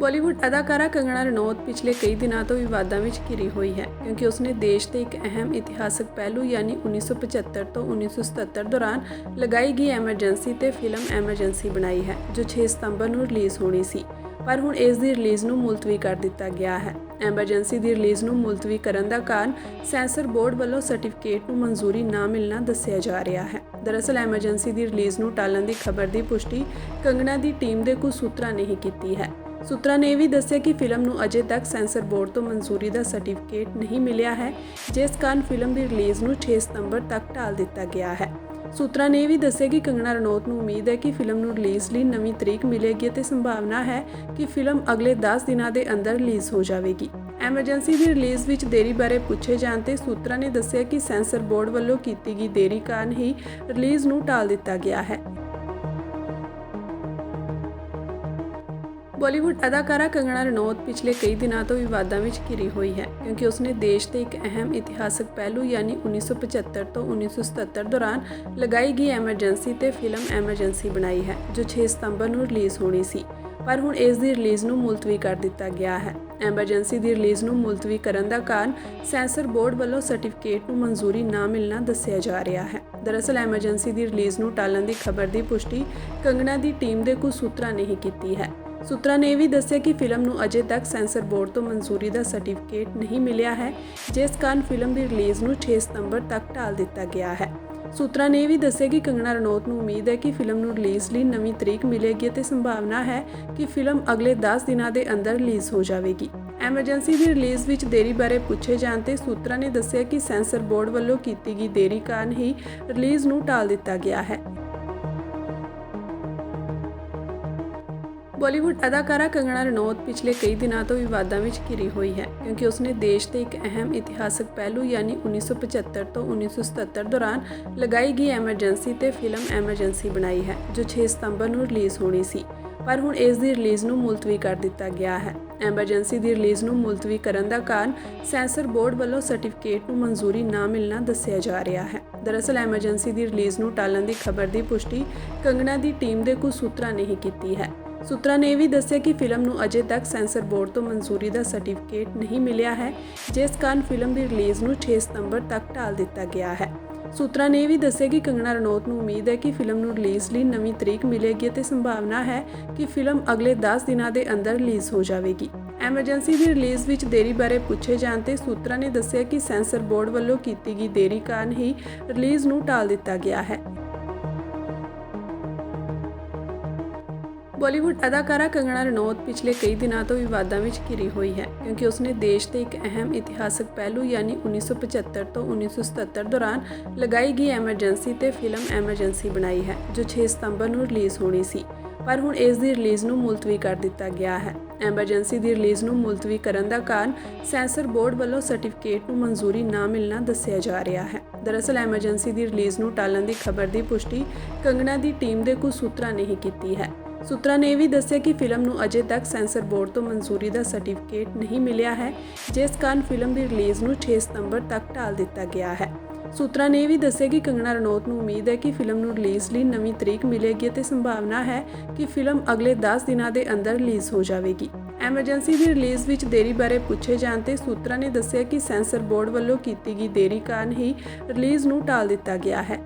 ਬਾਲੀਵੁੱਡ ਅਦਾਕਾਰਾ ਕੰਗਣਾ ਰਣੌਤ ਪਿਛਲੇ ਕਈ ਦਿਨਾਂ ਤੋਂ ਵਿਵਾਦਾਂ ਵਿੱਚ ਘਿਰੀ ਹੋਈ ਹੈ, ਕਿਉਂਕਿ ਉਸਨੇ ਦੇਸ਼ ਦੇ ਇੱਕ ਅਹਿਮ ਇਤਿਹਾਸਕ ਪਹਿਲੂ ਯਾਨੀ 1975 ਤੋਂ 1977 ਦੌਰਾਨ ਲਗਾਈ ਗਈ ਐਮਰਜੈਂਸੀ ਤੇ ਫਿਲਮ ਐਮਰਜੈਂਸੀ ਬਣਾਈ ਹੈ, ਜੋ 6 ਸਤੰਬਰ ਨੂੰ ਰਿਲੀਜ਼ ਹੋਣੀ ਸੀ। ਪਰ ਹੁਣ ਇਸ ਦੀ ਰਿਲੀਜ਼ ਨੂੰ ਮੁਲਤਵੀ ਕਰ ਦਿੱਤਾ ਗਿਆ ਹੈ। ਐਮਰਜੈਂਸੀ ਦੀ ਰਿਲੀਜ਼ ਨੂੰ ਮੁਲਤਵੀ ਕਰਨ ਦਾ ਕਾਰਨ ਸੈਂਸਰ ਬੋਰਡ ਵੱਲੋਂ ਸਰਟੀਫਿਕੇਟ ਨੂੰ ਮਨਜ਼ੂਰੀ ਨਾ ਮਿਲਣਾ ਦੱਸਿਆ ਜਾ ਰਿਹਾ ਹੈ। ਦਰਅਸਲ ਐਮਰਜੈਂਸੀ ਦੀ ਰਿਲੀਜ਼ ਨੂੰ ਟਾਲਣ ਦੀ ਖਬਰ ਦੀ ਪੁਸ਼ਟੀ ਕੰਗਣਾ ਦੀ ਟੀਮ ਦੇ ਕੁਝ ਸੂਤਰਾਂ ਨੇ ਹੀ ਕੀਤੀ ਹੈ। ਸੂਤਰਾਂ ਨੇ ਇਹ ਵੀ ਦੱਸਿਆ ਕਿ ਫਿਲਮ ਨੂੰ ਅਜੇ ਤੱਕ ਸੈਂਸਰ ਬੋਰਡ ਤੋਂ ਮਨਜ਼ੂਰੀ ਦਾ ਸਰਟੀਫਿਕੇਟ ਨਹੀਂ ਮਿਲਿਆ ਹੈ, ਜਿਸ ਕਾਰਨ ਫਿਲਮ ਦੀ ਰਿਲੀਜ਼ ਨੂੰ 6 ਸਤੰਬਰ ਤੱਕ ਟਾਲ ਦਿੱਤਾ ਗਿਆ ਹੈ। ਸੂਤਰਾਂ ਨੇ ਇਹ ਵੀ ਦੱਸਿਆ ਕਿ ਕੰਗਣਾ ਰਣੌਤ ਨੂੰ ਉਮੀਦ ਹੈ ਕਿ ਫਿਲਮ ਨੂੰ ਰਿਲੀਜ਼ ਲਈ ਨਵੀਂ ਤਰੀਕ ਮਿਲੇਗੀ ਅਤੇ ਸੰਭਾਵਨਾ ਹੈ ਕਿ ਫਿਲਮ ਅਗਲੇ 10 ਦਿਨਾਂ ਦੇ ਅੰਦਰ ਰਿਲੀਜ਼ ਹੋ ਜਾਵੇਗੀ। ਐਮਰਜੈਂਸੀ ਦੀ ਰਿਲੀਜ਼ ਵਿੱਚ ਦੇਰੀ ਬਾਰੇ ਪੁੱਛੇ ਜਾਣ ਤੇ ਸੂਤਰਾਂ ਨੇ ਦੱਸਿਆ ਕਿ ਸੈਂਸਰ ਬੋਰਡ ਵੱਲੋਂ ਕੀਤੀ ਗਈ ਦੇਰੀ ਕਾਰਨ ਹੀ ਰਿਲੀਜ਼ ਨੂੰ ਟਾਲ ਦਿੱਤਾ ਗਿਆ ਹੈ। ਬਾਲੀਵੁੱਡ ਅਦਾਕਾਰਾ ਕੰਗਣਾ ਰਣੌਤ ਪਿਛਲੇ ਕਈ ਦਿਨਾਂ ਤੋਂ ਵਿਵਾਦਾਂ ਵਿੱਚ ਘਿਰੀ ਹੋਈ ਹੈ, ਕਿਉਂਕਿ ਉਸਨੇ ਦੇਸ਼ ਦੇ ਇੱਕ ਅਹਿਮ ਇਤਿਹਾਸਕ ਪਹਿਲੂ ਯਾਨੀ 1975 ਤੋਂ 1977 ਦੌਰਾਨ ਲਗਾਈ ਗਈ ਐਮਰਜੈਂਸੀ ਤੇ ਫਿਲਮ ਐਮਰਜੈਂਸੀ ਬਣਾਈ ਹੈ, ਜੋ 6 ਸਤੰਬਰ ਨੂੰ ਰਿਲੀਜ਼ ਹੋਣੀ ਸੀ। ਪਰ ਹੁਣ ਇਸ ਦੀ ਰਿਲੀਜ਼ ਨੂੰ ਮੁਲਤਵੀ ਕਰ ਦਿੱਤਾ ਗਿਆ ਹੈ। ਐਮਰਜੈਂਸੀ ਦੀ ਰਿਲੀਜ਼ ਨੂੰ ਮੁਲਤਵੀ ਕਰਨ ਦਾ ਕਾਰਨ ਸੈਂਸਰ ਬੋਰਡ ਵੱਲੋਂ ਸਰਟੀਫਿਕੇਟ ਨੂੰ ਮਨਜ਼ੂਰੀ ਨਾ ਮਿਲਣਾ ਦੱਸਿਆ ਜਾ ਰਿਹਾ ਹੈ। ਦਰਅਸਲ ਐਮਰਜੈਂਸੀ ਦੀ ਰਿਲੀਜ਼ ਨੂੰ ਟਾਲਣ ਦੀ ਖਬਰ ਦੀ ਪੁਸ਼ਟੀ ਕੰਗਣਾ ਦੀ ਟੀਮ ਦੇ ਕੁਝ ਸੂਤਰਾਂ ਨੇ ਹੀ ਕੀਤੀ ਹੈ। ਸੂਤਰਾਂ ਨੇ ਇਹ ਵੀ ਦੱਸਿਆ ਕਿ ਫਿਲਮ ਨੂੰ ਅਜੇ ਤੱਕ ਸੈਂਸਰ ਬੋਰਡ ਤੋਂ ਮਨਜ਼ੂਰੀ ਦਾ ਸਰਟੀਫਿਕੇਟ ਨਹੀਂ ਮਿਲਿਆ ਹੈ, ਜਿਸ ਕਾਰਨ ਫਿਲਮ ਦੀ ਰਿਲੀਜ਼ ਨੂੰ 6 ਸਤੰਬਰ ਤੱਕ ਟਾਲ ਦਿੱਤਾ ਗਿਆ ਹੈ। ਸੂਤਰਾਂ ਨੇ ਇਹ ਵੀ ਦੱਸਿਆ ਕਿ ਕੰਗਣਾ ਰਣੌਤ ਨੂੰ ਉਮੀਦ ਹੈ ਕਿ ਫਿਲਮ ਨੂੰ ਰਿਲੀਜ਼ ਲਈ ਨਵੀਂ ਤਰੀਕ ਮਿਲੇਗੀ ਅਤੇ ਸੰਭਾਵਨਾ ਹੈ ਕਿ ਫਿਲਮ ਅਗਲੇ 10 ਦਿਨਾਂ ਦੇ ਅੰਦਰ ਰਿਲੀਜ਼ ਹੋ ਜਾਵੇਗੀ। ਐਮਰਜੈਂਸੀ ਦੀ ਰਿਲੀਜ਼ ਵਿੱਚ ਦੇਰੀ ਬਾਰੇ ਪੁੱਛੇ ਜਾਣ ਤੇ ਸੂਤਰਾਂ ਨੇ ਦੱਸਿਆ ਕਿ ਸੈਂਸਰ ਬੋਰਡ ਵੱਲੋਂ ਕੀਤੀ ਗਈ ਦੇਰੀ ਕਾਰਨ ਹੀ ਰਿਲੀਜ਼ ਨੂੰ ਟਾਲ ਦਿੱਤਾ ਗਿਆ ਹੈ। ਬਾਲੀਵੁੱਡ ਅਦਾਕਾਰਾ ਕੰਗਣਾ ਰਣੌਤ ਪਿਛਲੇ ਕਈ ਦਿਨਾਂ ਤੋਂ ਵਿਵਾਦਾਂ ਵਿੱਚ ਘਿਰੀ ਹੋਈ ਹੈ, ਕਿਉਂਕਿ ਉਸਨੇ ਦੇਸ਼ ਦੇ ਇੱਕ ਅਹਿਮ ਇਤਿਹਾਸਕ ਪਹਿਲੂ ਯਾਨੀ 1975 ਤੋਂ 1977 ਦੌਰਾਨ ਲਗਾਈ ਗਈ ਐਮਰਜੈਂਸੀ ਤੇ ਫਿਲਮ ਐਮਰਜੈਂਸੀ ਬਣਾਈ ਹੈ, ਜੋ 6 ਸਤੰਬਰ ਨੂੰ ਰਿਲੀਜ਼ ਹੋਣੀ ਸੀ। ਪਰ ਹੁਣ ਇਸ ਦੀ ਰਿਲੀਜ਼ ਨੂੰ ਮੁਲਤਵੀ ਕਰ ਦਿੱਤਾ ਗਿਆ ਹੈ। ਐਮਰਜੈਂਸੀ ਦੀ ਰਿਲੀਜ਼ ਨੂੰ ਮੁਲਤਵੀ ਕਰਨ ਦਾ ਕਾਰਨ ਸੈਂਸਰ ਬੋਰਡ ਵੱਲੋਂ ਸਰਟੀਫਿਕੇਟ ਨੂੰ ਮਨਜ਼ੂਰੀ ਨਾ ਮਿਲਣਾ ਦੱਸਿਆ ਜਾ ਰਿਹਾ ਹੈ। ਦਰਅਸਲ ਐਮਰਜੈਂਸੀ ਦੀ ਰਿਲੀਜ਼ ਨੂੰ ਟਾਲਣ ਦੀ ਖਬਰ ਦੀ ਪੁਸ਼ਟੀ ਕੰਗਣਾ ਦੀ ਟੀਮ ਦੇ ਕੁਝ ਸੂਤਰਾਂ ਨੇ ਹੀ ਕੀਤੀ ਹੈ। ਸੂਤਰਾਂ ਨੇ ਇਹ ਵੀ ਦੱਸਿਆ ਕਿ ਫਿਲਮ ਨੂੰ ਅਜੇ ਤੱਕ ਸੈਂਸਰ ਬੋਰਡ ਤੋਂ ਮਨਜ਼ੂਰੀ ਦਾ ਸਰਟੀਫਿਕੇਟ ਨਹੀਂ ਮਿਲਿਆ ਹੈ, ਜਿਸ ਕਾਰਨ ਫਿਲਮ ਦੀ ਰਿਲੀਜ਼ ਨੂੰ 6 ਸਤੰਬਰ ਤੱਕ ਟਾਲ ਦਿੱਤਾ ਗਿਆ ਹੈ। ਸੂਤਰਾਂ ਨੇ ਇਹ ਵੀ ਦੱਸਿਆ ਕਿ ਕੰਗਣਾ ਰਣੌਤ ਨੂੰ ਉਮੀਦ ਹੈ ਕਿ ਫਿਲਮ ਨੂੰ ਰਿਲੀਜ਼ ਲਈ ਨਵੀਂ ਤਰੀਕ ਮਿਲੇਗੀ ਅਤੇ ਸੰਭਾਵਨਾ ਹੈ ਕਿ ਫਿਲਮ ਅਗਲੇ 10 ਦਿਨਾਂ ਦੇ ਅੰਦਰ ਰਿਲੀਜ਼ ਹੋ ਜਾਵੇਗੀ। ਐਮਰਜੈਂਸੀ ਦੀ ਰਿਲੀਜ਼ ਵਿੱਚ ਦੇਰੀ ਬਾਰੇ ਪੁੱਛੇ ਜਾਣ ਤੇ ਸੂਤਰਾਂ ਨੇ ਦੱਸਿਆ ਕਿ ਸੈਂਸਰ ਬੋਰਡ ਵੱਲੋਂ ਕੀਤੀ ਗਈ ਦੇਰੀ ਕਾਰਨ ਹੀ ਰਿਲੀਜ਼ ਨੂੰ ਟਾਲ ਦਿੱਤਾ ਗਿਆ ਹੈ। ਬਾਲੀਵੁੱਡ ਅਦਾਕਾਰਾ ਕੰਗਣਾ ਰਣੌਤ ਪਿਛਲੇ ਕਈ ਦਿਨਾਂ ਤੋਂ ਵਿਵਾਦਾਂ ਵਿੱਚ ਘਿਰੀ ਹੋਈ ਹੈ, ਕਿਉਂਕਿ ਉਸਨੇ ਦੇਸ਼ ਦੇ ਇੱਕ ਅਹਿਮ ਇਤਿਹਾਸਕ ਪਹਿਲੂ ਯਾਨੀ 1975 ਤੋਂ 1977 ਦੌਰਾਨ ਲਗਾਈ ਗਈ ਐਮਰਜੈਂਸੀ ਤੇ ਫਿਲਮ ਐਮਰਜੈਂਸੀ ਬਣਾਈ ਹੈ, ਜੋ 6 ਸਤੰਬਰ ਨੂੰ ਰਿਲੀਜ਼ ਹੋਣੀ ਸੀ। ਪਰ ਹੁਣ ਇਸ ਦੀ ਰਿਲੀਜ਼ ਨੂੰ ਮੁਲਤਵੀ ਕਰ ਦਿੱਤਾ ਗਿਆ ਹੈ। ਐਮਰਜੈਂਸੀ ਦੀ ਰਿਲੀਜ਼ ਨੂੰ ਮੁਲਤਵੀ ਕਰਨ ਦਾ ਕਾਰਨ ਸੈਂਸਰ ਬੋਰਡ ਵੱਲੋਂ ਸਰਟੀਫਿਕੇਟ ਨੂੰ ਮਨਜ਼ੂਰੀ ਨਾ ਮਿਲਣਾ ਦੱਸਿਆ ਜਾ ਰਿਹਾ ਹੈ। ਦਰਅਸਲ ਐਮਰਜੈਂਸੀ ਦੀ ਰਿਲੀਜ਼ ਨੂੰ ਟਾਲਣ ਦੀ ਖਬਰ ਦੀ ਪੁਸ਼ਟੀ ਕੰਗਣਾ ਦੀ ਟੀਮ ਦੇ ਕੁਝ ਸੂਤਰਾਂ ਨੇ ਹੀ ਕੀਤੀ ਹੈ। ਸੂਤਰਾਂ ਨੇ ਇਹ ਵੀ ਦੱਸਿਆ ਕਿ ਫਿਲਮ ਨੂੰ ਅਜੇ ਤੱਕ ਸੈਂਸਰ ਬੋਰਡ ਤੋਂ ਮਨਜ਼ੂਰੀ ਦਾ ਸਰਟੀਫਿਕੇਟ ਨਹੀਂ ਮਿਲਿਆ ਹੈ, ਜਿਸ ਕਾਰਨ ਫਿਲਮ ਦੀ ਰਿਲੀਜ਼ ਨੂੰ 6 ਸਤੰਬਰ ਤੱਕ ਟਾਲ ਦਿੱਤਾ ਗਿਆ ਹੈ। ਸੂਤਰਾਂ ਨੇ ਇਹ ਵੀ ਦੱਸਿਆ ਕਿ ਕੰਗਣਾ ਰਣੌਤ ਨੂੰ ਉਮੀਦ ਹੈ ਕਿ ਫਿਲਮ ਨੂੰ ਰਿਲੀਜ਼ ਲਈ ਨਵੀਂ ਤਰੀਕ ਮਿਲੇਗੀ ਅਤੇ ਸੰਭਾਵਨਾ ਹੈ ਕਿ ਫਿਲਮ ਅਗਲੇ 10 ਦਿਨਾਂ ਦੇ ਅੰਦਰ ਰਿਲੀਜ਼ ਹੋ ਜਾਵੇਗੀ। ਐਮਰਜੈਂਸੀ ਦੀ ਰਿਲੀਜ਼ ਵਿੱਚ ਦੇਰੀ ਬਾਰੇ ਪੁੱਛੇ ਜਾਣ ਤੇ ਸੂਤਰਾਂ ਨੇ ਦੱਸਿਆ ਕਿ ਸੈਂਸਰ ਬੋਰਡ ਵੱਲੋਂ ਕੀਤੀ ਗਈ ਦੇਰੀ ਕਾਰਨ ਹੀ ਰਿਲੀਜ਼ ਨੂੰ ਟਾਲ ਦਿੱਤਾ ਗਿਆ ਹੈ।